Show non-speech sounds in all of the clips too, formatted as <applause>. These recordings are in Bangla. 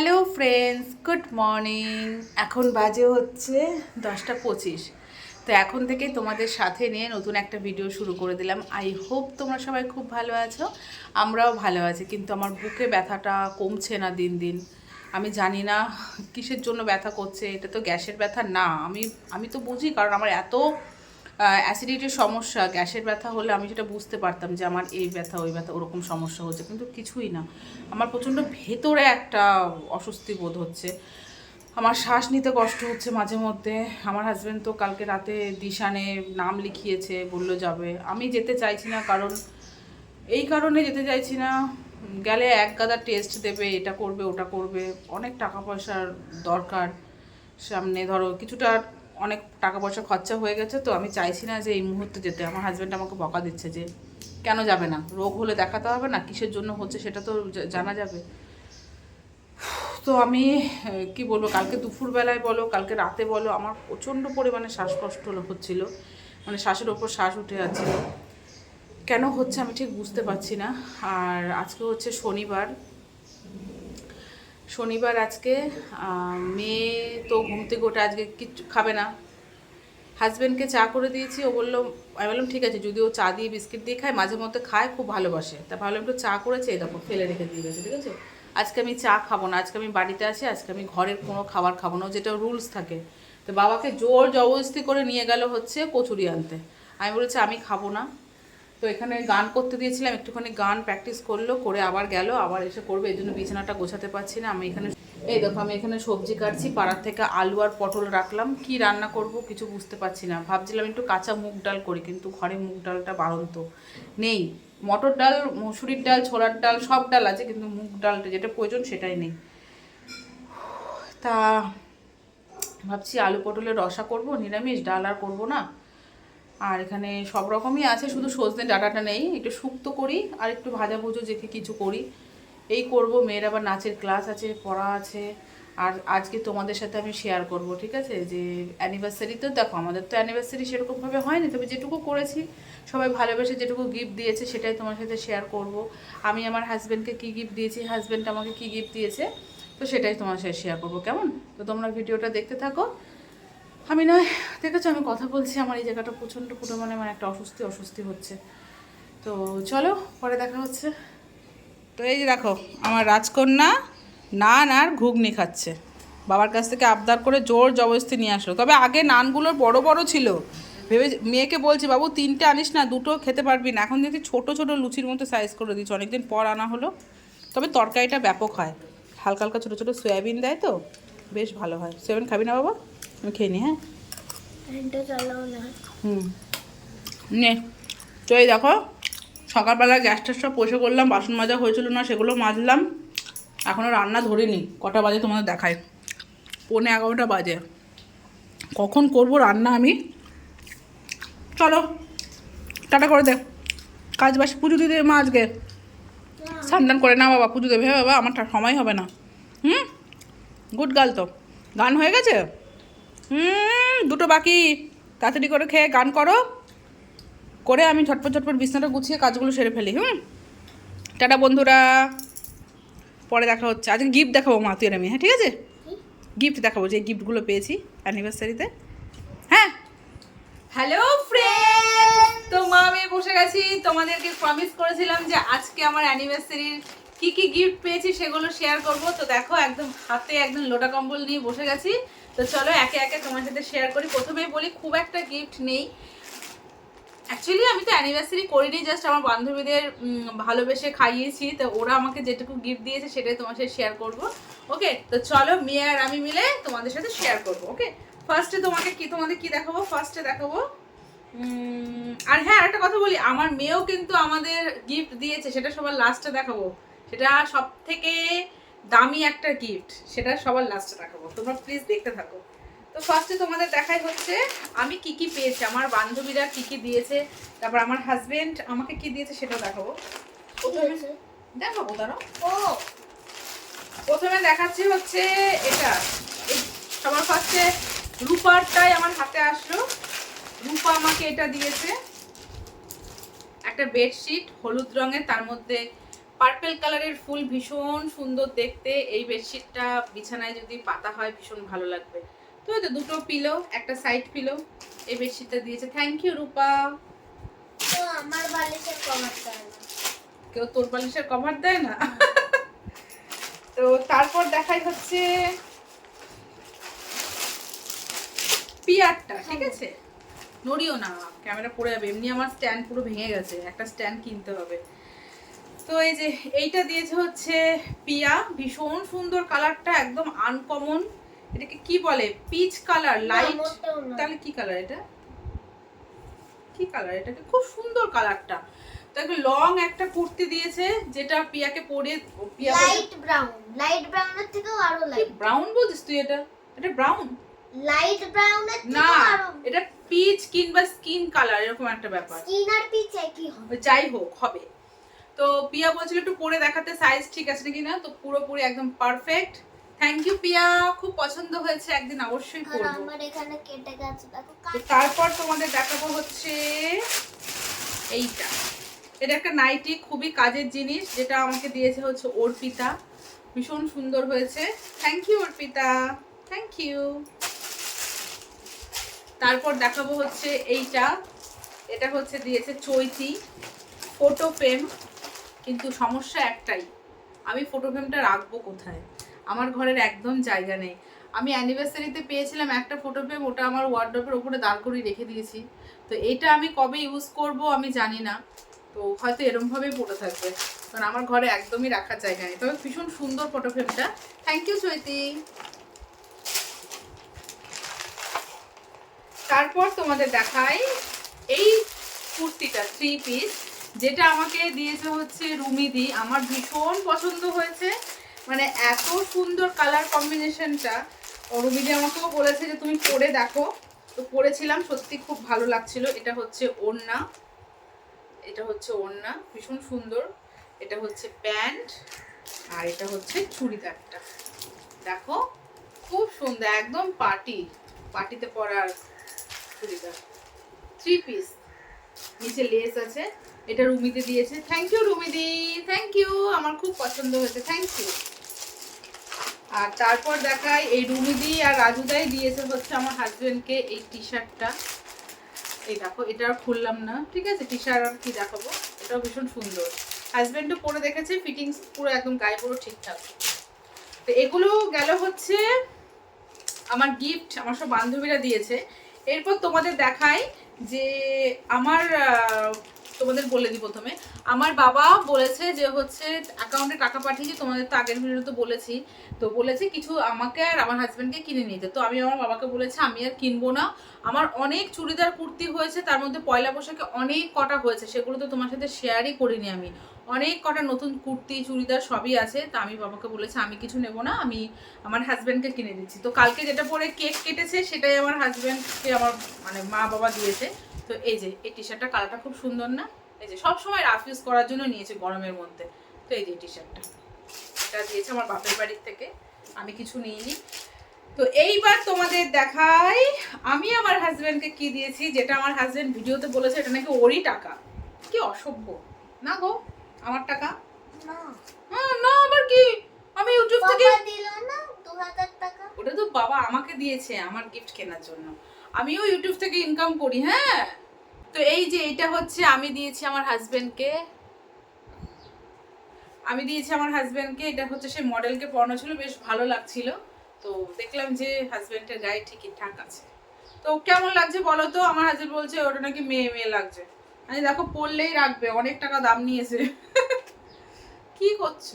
হ্যালো ফ্রেন্ডস গুড মর্নিং এখন বাজে হচ্ছে দশটা পঁচিশ। তো এখন থেকে তোমাদের সাথে নিয়ে নতুন একটা ভিডিও শুরু করে দিলাম। আই হোপ তোমরা সবাই খুব ভালো আছো। আমরাও ভালো আছি, কিন্তু আমার বুকে ব্যথাটা কমছে না দিন দিন। আমি জানি না কিসের জন্য ব্যথা করছে, এটা তো গ্যাসের ব্যথা না। আমি আমি তো বুঝি, কারণ আমার এত অ্যাসিডিটির সমস্যা, গ্যাসের ব্যথা হলে আমি সেটা বুঝতে পারতাম যে আমার এই ব্যথা, ওই ব্যথা, ওরকম সমস্যা হচ্ছে, কিন্তু কিছুই না। আমার প্রচণ্ড ভেতরে একটা অস্বস্তি বোধ হচ্ছে। আমার শ্বাস নিতে কষ্ট হচ্ছে মাঝে মধ্যে। আমার হাজব্যান্ড তো কালকে রাতে দিশানে নাম লিখিয়েছে, বলল যাবে। আমি যেতে চাইছি না কারণ, এই কারণে যেতে চাইছি না। গেলে এক গাদা টেস্ট দেবে, এটা করবে, ওটা করবে। অনেক টাকা পয়সার দরকার। সামনে ধরো কিছুটা অনেক টাকা পয়সা খরচা হয়ে গেছে, তো আমি চাইছি না যে এই মুহূর্তে যেতে। আমার হাজব্যান্ড আমাকে বকা দিচ্ছে যে, কেন যাবে না? রোগ হলে দেখাতে হবে না? কিসের জন্য হচ্ছে সেটা তো জানা যাবে। তো আমি কি বলব, কালকে দুপুরবেলায় বলো, কালকে রাতে বলো, আমার প্রচণ্ড পরিমাণে শ্বাসকষ্ট হচ্ছিল। মানে শ্বাসের ওপর শ্বাস উঠে যাচ্ছিল। কেন হচ্ছে আমি ঠিক বুঝতে পারছি না। আর আজকে হচ্ছে শনিবার। শনিবার আজকে মেয়ে তো ঘুম থেকে ওঠে, আজকে কিচ্ছু খাবে না। হাজব্যান্ডকে চা করে দিয়েছি, ও বলল, আমি বললাম, ঠিক আছে, যদি ও চা দিয়ে বিস্কিট দিয়ে খায়, মাঝে মধ্যে খায়, খুব ভালোবাসে। তা ভাবলাম একটু চা করেছে, এই দেখো, ফেলে রেখে দিয়ে গেছে, ঠিক আছে? আজকে আমি চা খাব না, আজকে আমি বাড়িতে আছি, আজকে আমি ঘরের কোনো খাবার খাব না যেটা রুলস থাকে। তো বাবাকে জোর জবরদস্তি করে নিয়ে গেল হচ্ছে কচুরি আনতে। আমি বলেছি, আমি খাব না। তো এখানে গান করতে দিয়েছিলাম, একটুখানি গান প্র্যাকটিস করল, করে আবার গেল, আবার এসে করবে, এই জন্য বিছানাটা গোছাতে পারছি না। আমি এখানে, এই দেখো, আমি এখানে সবজি কাটছি, পাড়ার থেকে আলু আর পটল রাখলাম। কি রান্না করব কিছু বুঝতে পারছি না। ভাবছিলাম একটু কাঁচা মুগ ডাল করি, কিন্তু ঘরে মুগ ডালটা বাড়ন্ত নেই। মটর ডাল, মসুরির ডাল, ছোলার ডাল, সব ডাল আছে, কিন্তু মুগ ডালটা যেটা প্রয়োজন সেটাই নেই। তা ভাবছি আলু পটলের রসা করব, নিরামিষ, ডাল আর করব না। আর এখানে সব রকমই আছে, শুধু সজনে ডাটাটা নেই, একটু শুক্তো করি আর একটু ভাজা ভুজো যেতে কিছু করি। এই করব, মেয়ের আবার নাচের ক্লাস আছে, পড়া আছে। আর আজকে তোমাদের সাথে আমি শেয়ার করব, ঠিক আছে? যে অ্যানিভার্সারি তো দেখো, আমাদের তো অ্যানিভার্সারি সেরকমভাবে হয়নি, তবে যেটুকু করেছি, সবাই ভালোবেসে যেটুকু গিফট দিয়েছে সেটাই তোমার সাথে শেয়ার করব। আমি আমার হাজব্যান্ডকে কী গিফট দিয়েছি হাজব্যান্ড আমাকে কী গিফট দিয়েছে, তো সেটাই তোমার সাথে শেয়ার করব, কেমন? তো তোমরা ভিডিওটা দেখতে থাকো আমি নয় দেখেছ আমি কথা বলছি, আমার এই জায়গাটা প্রচণ্ড পুরো মানে আমার একটা অস্বস্তি অস্বস্তি হচ্ছে। তো চলো, পরে দেখা হচ্ছে। তো এই যে দেখো, আমার রাজকন্যা নান আর ঘুগনি খাচ্ছে। বাবার কাছ থেকে আবদার করে জোর জবরদস্তি নিয়ে আসলো। তবে আগে নানগুলোর বড় বড় ছিল। ভেবে মেয়েকে বলছি, বাবু, তিনটে আনিস না, দুটো খেতে পারবি না। এখন দেখছি ছোটো ছোটো লুচির মতো সাইজ করে দিচ্ছি অনেকদিন পর আনা হলো। তবে তরকারিটা ব্যাপক হয়। হালকা হালকা ছোটো ছোটো সয়াবিন দেয় তো। বেশ ভালো হয়। সয়াবিন খাবি না, বাবা? আমি খেয়ে নি। হ্যাঁ হুম। নে তো এই দেখো সকালবেলা গ্যাস ট্যাস সব পয়সা করলাম বাসন মাজা হয়েছিল না সেগুলো মাজলাম। এখনও রান্না ধরিনি কটা বাজে তোমাদের দেখাই। পৌনে এগারোটা বাজে। কখন করব রান্না আমি? চলো টাটা করে দে। কাজ বাস পুজো দিতে মা আজকে। সান্দান করে না বাবা পুজো দেবে। হ্যাঁ বাবা আমার সময় হবে না। হুম? গুড গার্ল তো। গান হয়ে গেছে? হুম, দুটো বাকি। তাড়াতাড়ি করে খেয়ে গান করো। করে আমি ঝটপট ঝটপট বিছনাটা গুছিয়ে কাজগুলো সেরে ফেলি, হুম? টাটা বন্ধুরা। পরে দেখা হচ্ছে। আজকে গিফট দেখাবো মা, তুই আমি হ্যাঁ ঠিক আছে? গিফট দেখাবো, যে গিফটগুলো পেয়েছি অ্যানিভার্সারিতে হ্যাঁ? হ্যালো ফ্রেন্ড তো মা, আমি বসে গেছি। তোমাদেরকে প্রমিস করেছিলাম যে আজকে আমার অ্যানিভার্সারির কি কি গিফট পেয়েছি সেগুলো শেয়ার করব। তো দেখো, একদম হাতে একদম লোটা কম্বল নিয়ে বসে গেছি। তো চলো একে একে তোমার সাথে শেয়ার করি। প্রথমেই বলি, খুব একটা গিফট নেই। অ্যাকচুয়ালি আমি তো অ্যানিভার্সারি করিনি জাস্ট আমার বান্ধবীদের ভালোবেসে খাইয়েছি। তো ওরা আমাকে যেটুকু গিফট দিয়েছে, সেটাই তোমার সাথে শেয়ার করব। ওকে তো চলো, মেয়ে আর আমি মিলে তোমাদের সাথে শেয়ার করব ওকে ফার্স্টে তোমাকে কি, তোমাদের কি দেখাবো? ফার্স্টে দেখাবো আর হ্যাঁ একটা কথা বলি, আমার মেয়েও কিন্তু আমাদের গিফট দিয়েছে, সেটা সবার লাস্টে দেখাবো। সেটা সব থেকে দামি একটা গিফট সেটা সবার লাস্টে দেখাবো। তোমরা প্লিজ দেখতে থাকো। তো ফার্স্টে তোমাদের দেখাই হচ্ছে আমি কি কি পেয়েছি আমার বান্ধবীরা কি কি দিয়েছে তারপর আমার হাজবেন্ড আমাকে কি দিয়েছে সেটাও দেখাবো। প্রথমে দেখাবো দাঁড়ো ও! প্রথমে দেখাচ্ছি হচ্ছে এটা। সবার ফার্স্টে রূপারটাই আমার হাতে আসলো। রূপা আমাকে এটা দিয়েছে। একটা বেডশিট হলুদ রঙের তার মধ্যে পার্পেল কালারের ফুল ভীষণ সুন্দর দেখতে। এই বেডশিটটা বিছানায় যদি পাতা হয় ভীষণ ভালো লাগবে। তো এই তো দুটো পিলো একটা সাইড পিলো এই বেডশিটটা দিয়েছে। Thank you Rupa. তো আমার বালিশের কভারটা না। কেউ তোর বালিশের কভার দেয় না? তো তারপর দেখাই হচ্ছে পিয়ারটা ঠিক আছে? নড়িও না ক্যামেরা পড়ে যাবে। এমনি আমার স্ট্যান্ড পুরো ভেঙে গেছে। একটা স্ট্যান্ড কিনতে হবে। তো এই যে এইটা দিয়েছে হচ্ছে পিয়া ভীষণ সুন্দর কালারটা একদম আনকমন এটাকে কি বলে? পিচ কালার লাইট তাহলে কি কালার এটা? কি কালার এটাকে খুব সুন্দর কালারটা। তাকে লং একটা কুর্তি দিয়েছে যেটা পিয়াকে পরে পিয়া লাইট ব্রাউন লাইট ব্রাউনের থেকেও আরও লাইট ব্রাউন বলছিস তুই এটা? এটা ব্রাউন লাইট ব্রাউনের না থেকেও আরও এটা পিচ কিংবা স্কিন কালার এরকম একটা ব্যাপার। স্কিন আর পিচ একই হবে। যাই হোক হবে। তো পিয়া বলছিল একটু পরে দেখাতে সাইজ ঠিক আছে নাকি না? তো পুরোপুরি একদম পারফেক্ট থ্যাংক ইউ পিয়া। খুব পছন্দ হয়েছে একদিন অবশ্যই পরবো আমার এখানে কেটে গেছে দেখো তারপর তোমাদের দেখাবো হচ্ছে এইটা। এটা একটা নাইটি খুবই কাজের জিনিস যেটা আমাকে দিয়েছে হচ্ছে অর্পিতা। ভীষণ সুন্দর হয়েছে। Thank you Arpita. Thank you তারপর দেখাবো হচ্ছে এইটা। এটা হচ্ছে দিয়েছে চৈতি। ফটো ফ্রেম কিন্তু সমস্যা একটাই, আমি ফটো ফ্রেমটা রাখব কোথায়? আমার ঘরের একদম জায়গা নেই। আমি অ্যানিভার্সারিতে পেয়েছিলাম একটা ফটো ফ্রেম ওটা আমার ওয়ার্ড্রপের উপরে দাঁড় করিয়ে রেখে দিয়েছি। তো এটা আমি কবে ইউজ করব আমি জানি না। তো হয়তো এরমভাবেই পড়ে থাকবে, কারণ আমার ঘরে একদমই রাখার জায়গা নেই। তবে ভীষণ সুন্দর ফটো ফ্রেমটা থ্যাংক ইউ চৈতি তারপর তোমাদের দেখাই এই কুর্তিটা থ্রি পিস যেটা আমাকে দিয়েছে হচ্ছে রুমিদি আমার ভীষণ পছন্দ হয়েছে। মানে এত সুন্দর কালার কম্বিনেশনটা রুমিদি আমাকেও বলেছে যে, তুমি পরে দেখো। তো পরেছিলাম, সত্যি খুব ভালো লাগছিল। এটা হচ্ছে ওড়না। এটা হচ্ছে ওড়না। ভীষণ সুন্দর। এটা হচ্ছে প্যান্ট। আর এটা হচ্ছে চুড়িদারটা। দেখো, খুব সুন্দর। একদম পার্টি। পার্টিতে পরার চুড়িদার। থ্রি পিস নিচে লেস আছে। এটা রুমিতে দিয়েছে। থ্যাংক ইউ রুমিদি। থ্যাংক ইউ আমার খুব পছন্দ হয়েছে। থ্যাংক ইউ আর তারপর দেখাই, এই রুমিদি আর রাজুদাই দিয়েছে হচ্ছে আমার হাজবেন্ডকে এই টি শার্টটা এই দেখো, এটা আর খুললাম না, ঠিক আছে? টি শার্ট আর কি দেখাবো? এটাও ভীষণ সুন্দর। হাজবেন্ডও পরে দেখেছে ফিটিংস পুরো একদম গায়ে পুরো ঠিকঠাক। তো এগুলো গেল হচ্ছে আমার গিফট আমার সব বান্ধবীরা দিয়েছে। এরপর তোমাদের দেখাই যে আমার তোমাদের বলে দিই প্রথমে। আমার বাবা বলেছে যে হচ্ছে অ্যাকাউন্টে টাকা পাঠিয়েছি, তোমাদের তো আগের ভিডিওতে বলেছি। তো বলেছে কিছু আমাকে আর আমার হাজব্যান্ডকে কিনে নিতে। তো আমি আমার বাবাকে বলেছি, আমি আর কিনবো না। আমার অনেক চুড়িদার, কুর্তি হয়েছে, তার মধ্যে পয়লা পোশাকে অনেক কটা হয়েছে। সেগুলো তো তোমার সাথে শেয়ারই করিনি আমি। অনেক কটা নতুন কুর্তি, চুড়িদার সবই আছে। তা আমি বাবাকে বলেছি, আমি কিছু নেব না, আমি আমার হাজব্যান্ডকে কিনে দিচ্ছি। তো কালকে যেটা পরে কেক কেটেছে, সেটাই আমার হাজব্যান্ডকে আমার মানে মা বাবা দিয়েছে। তো এই যে এই টি শার্টটা কালারটা খুব সুন্দর না? এই যে সব সময় রাফ ইউজ করার জন্য নিয়েছে গরমের মধ্যে। তো এই যে টি। শার্টটা এটা দিয়েছে আমার বাপের বাড়ির থেকে। আমি কিছু নিইনি। তো এইবার তোমাদের দেখাই আমি আমার হাজব্যান্ডকে কি দিয়েছি যেটা আমার হাজব্যান্ড ভিডিওতে বলেছে এটা নাকি ওরই টাকা। কি অসভ্য। না গো আমার টাকা? না। হ্যাঁ, না আবার কি? আমি ইউটিউব থেকে ওটা তো বাবা আমাকে দিয়েছে আমার গিফট কেনার জন্য। আমিও ইউটিউব থেকে ইনকাম করি হ্যাঁ? তো এই যে এটা হচ্ছে আমি দিয়েছি আমার হাজবেন্ডকে আমি দিয়েছি আমার হাজবেন্ডকে এটা হচ্ছে সে মডেলকে পরানো ছিল বেশ ভালো লাগছিল। তো দেখলাম যে হাজবেন্ডের গায়ে ঠিকই ঠাক আছে। তো কেমন লাগছে বলো তো? আমার হাজবেন্ড বলছে ওটা নাকি মেয়ে মেয়ে লাগছে। আমি দেখো পরলেই রাখবে অনেক টাকা দাম নিয়েছে। <laughs> কি করছ?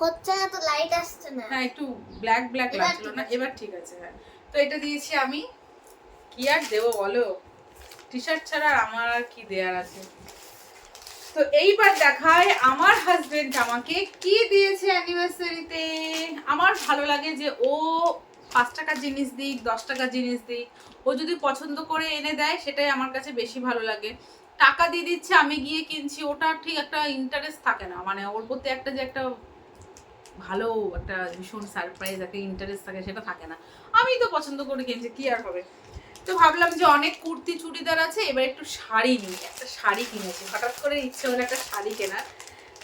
হচ্ছে না তো লাইট আসছে না। হ্যাঁ একটু ব্ল্যাক ব্ল্যাক লাগছিল না? এবার ঠিক আছে হ্যাঁ। তো এটা দিয়েছি আমি। কি আর দেবো বলো? টি শার্ট ছাড়া আমার আর কি দেয়ার আছে? তো এইবার দেখায় আমার হাজবেন্ড আমাকে কি দিয়েছে অ্যানিভার্সারিতে আমার ভালো লাগে যে ও পাঁচ টাকার জিনিস দিক, দশ টাকার জিনিস দিক। ও যদি পছন্দ করে এনে দেয়, সেটাই আমার কাছে বেশি ভালো লাগে। টাকা দিয়ে দিচ্ছে, আমি গিয়ে কিনছি। ওটা ঠিক একটা ইন্টারেস্ট থাকে না। মানে ওর প্রতি একটা যে একটা ভালো একটা ভীষণ সারপ্রাইজ একটা ইন্টারেস্ট থাকে, সেটা থাকে না। আমি তো পছন্দ করে কিনছি, কি আর হবে? তো ভাবলাম যে অনেক কুর্তি চুড়িদার আছে এবার একটু শাড়ি নিই একটা শাড়ি কিনেছি। হঠাৎ করে ইচ্ছে হলো একটা শাড়ি কেনার।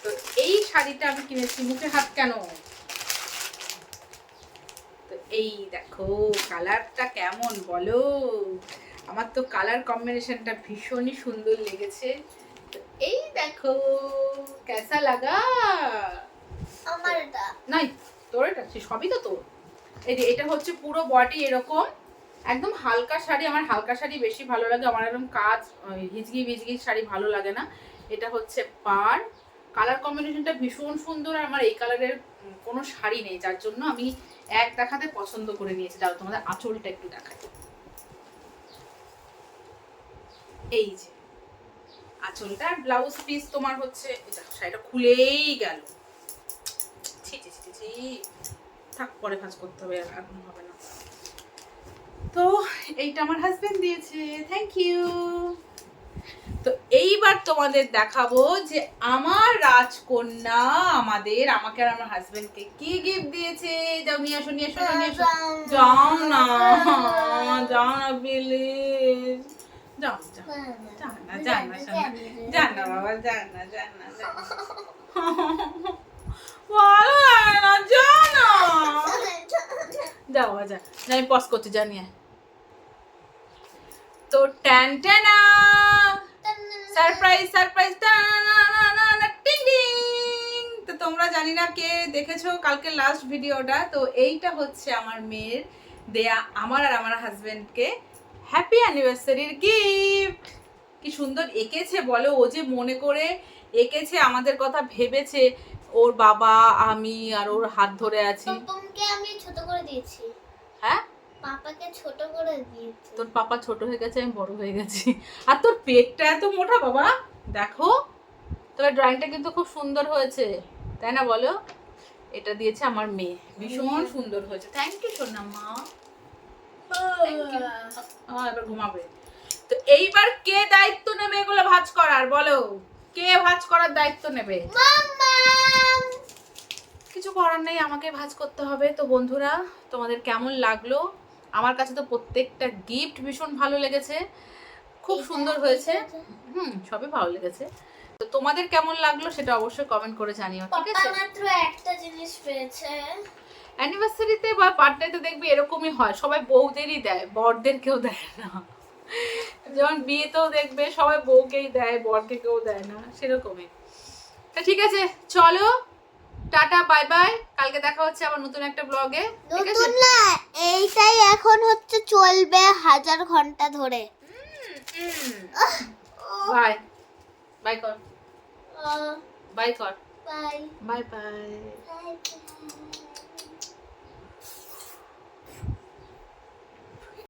তো এই শাড়িটা আমি কিনেছি মুখে হাত কেন? তো এই দেখো কালারটা কেমন বলো? আমার তো কালার কম্বিনেশনটা ভীষণই সুন্দর লেগেছে। তো এই দেখো কেসা লাগা? আমার এটা নাই তোর এটা সবই তো তোর। এই যে এটা হচ্ছে পুরো বডি এরকম। একদম হালকা শাড়ি, আমার হালকা শাড়ি বেশি ভালো লাগে। আমার একদম কাজ হিজগি বিজগি শাড়ি ভালো লাগে না। এটা হচ্ছে পার। কালার কম্বিনেশনটা ভীষণ সুন্দর, আর আমার এই কালারের কোনো শাড়ি নেই, যার জন্য আমি এক দেখাতে পছন্দ করে নিয়েছি। দাও তোমাদের আঁচলটা একটু দেখাই। এই যে, আঁচলটা আর ব্লাউজ পিস তোমার হচ্ছে, এটা শাড়িটা খুলেই গেল। ছি ছি ছি থাক, পরে ভাজ করতে হবে, আর এখন হবে না। তো এইটা আমার হাজবেন্ড দিয়েছে থ্যাংক ইউ তো এইবার তোমাদের দেখাবো যে আমার রাজকন্যা আমাদের, আমাকে আর আমার হাজবেন্ডকে কি গিফট দিয়েছে। যাও, নিয়ে আসো নিয়ে আসো নিয়ে আসো। যাও না যাও না প্লিজ যাও যাও যাও না যাও না যান না বাবা যান না যান না। <laughs> ভালো না যাও। না যাও যা আমি পজ করতে জানি তো ট্যান, ট্যানা। সারপ্রাইজ সারপ্রাইজ তো তোমরা জানি না কে দেখেছ কালকে লাস্ট ভিডিওটা তো এইটা হচ্ছে আমার মেয়ের দেয়া আমার আর আমার হাজবেন্ডকে হ্যাপি অ্যানিভার্সারির গিফট কি সুন্দর এঁকেছে বলো, ও যে মনে করে এঁকেছে, আমাদের কথা ভেবেছে। ওর বাবা আমি আর ওর হাত ধরে আছি। পপমকে আমি ছোট করে দিয়েছি। হ্যাঁ? পাপাকে ছোট করে দিয়েছি। তোর পাপা ছোট হয়ে গেছে আমি বড় হয়ে গেছি। আর তোর পেটটা এত মোটা বাবা দেখো। তবে ড্রয়িংটা কিন্তু খুব সুন্দর হয়েছে তাই না বলো? এটা দিয়েছে আমার মেয়ে। ভীষণ সুন্দর হয়েছে। থ্যাংক ইউ সোনা মা। এবার ঘুমাবে। তো এইবার কে দায়িত্ব নেবে এগুলো ভাজ করার বলো? কে ভাজ করার দায়িত্ব নেবে? কিছু করার নেই আমাকে ভাজ করতে হবে। তো বন্ধুরা তোমাদের কেমন লাগল? আমার কাছে তো প্রত্যেকটা গিফট ভীষণ ভালো লেগেছে। খুব সুন্দর হয়েছে। হুম সবই ভালো লেগেছে। তো তোমাদের কেমন লাগল সেটা অবশ্যই কমেন্ট করে জানিও ঠিক আছে? মাত্র একটা জিনিস পেয়েছে। অ্যানিভার্সারিতে বা বার্থডেতে দেখবি এরকমই হয়। সবাই বউদেরই দেয় বরদের কেউ দেয় না। যেমন বিয়েতেও দেখবে সবাই বউকেই দেয় বরকে কেউ দেয় না সেরকমই। তা ঠিক আছে চলো টাটা বাই বাই কালকে দেখা হচ্ছে আবার নতুন একটা ব্লগে নতুন না এইটাই এখন হচ্ছে চলবে হাজার ঘণ্টা ধরে। বাই বাই কর। বাই কর। Bye bye bye